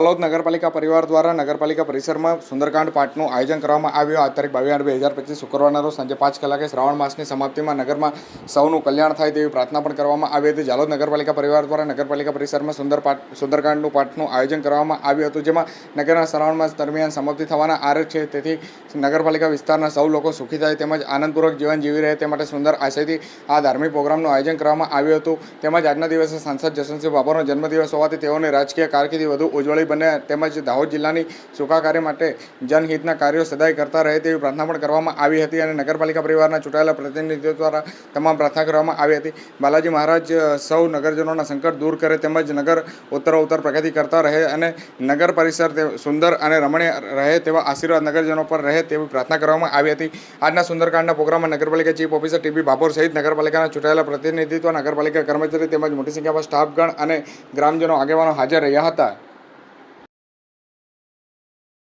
તલોદ નગરપાલિકા પરિવાર દ્વારા નગરપાલિકા પરિસરમાં સુંદરકાંડ પાઠનું આયોજન કરવામાં આવ્યું. આ તારીખ બાવીસ આઠ બે હજાર પચીસ, શુક્રવારના રોજ સાંજે પાંચ કલાકે શ્રાવણ માસની સમાપ્તિમાં નગરમાં સૌનું કલ્યાણ થાય તેવી પ્રાર્થના પણ કરવામાં આવી હતી. જાલોદ નગરપાલિકા પરિવાર દ્વારા નગરપાલિકા પરિસરમાં સુંદર પાઠ, સુંદરકાંડનું પાઠનું આયોજન કરવામાં આવ્યું હતું, જેમાં નગરના શ્રાવણ માસ દરમિયાન સમાપ્તિ થવાના આરે છે. તેથી નગરપાલિકા વિસ્તારના સૌ લોકો સુખી થાય તેમજ આનંદપૂર્વક જીવન જીવી રહે તે માટે સુંદર આશયથી આ ધાર્મિક પ્રોગ્રામનું આયોજન કરવામાં આવ્યું હતું. તેમજ આજના દિવસે સાંસદ જશવંતસિંહ બાબરનો જન્મદિવસ હોવાથી તેઓની રાજકીય કારકિર્દી વધુ ઉજ્જવળી બને તેમજ દાહોદ જિલ્લાની સુખાકારી માટે જનહિતના કાર્યો સદાય કરતા રહે તેવી પ્રાર્થના પણ કરવામાં આવી હતી અને નગરપાલિકા પરિવારના ચૂંટાયેલા પ્રતિનિધિઓ દ્વારા તમામ પ્રાર્થના કરવામાં આવી હતી. બાલાજી મહારાજ સૌ નગરજનોના સંકટ દૂર કરે તેમજ નગર ઉત્તરોત્તર પ્રગતિ કરતા રહે અને નગર પરિસર સુંદર અને રમણીય રહે તેવા આશીર્વાદ નગરજનો પર રહે તેવી પ્રાર્થના કરવામાં આવી હતી. આજના સુંદરકાંડના પ્રોગ્રામમાં નગરપાલિકા ચીફ ઓફિસર ટીબી બાપોર સહિત નગરપાલિકાના ચૂંટાયેલા પ્રતિનિધિત્વ, નગરપાલિકા કર્મચારી તેમજ મોટી સંખ્યામાં સ્ટાફગણ અને ગ્રામજનો આગેવાનો હાજર રહ્યા હતા.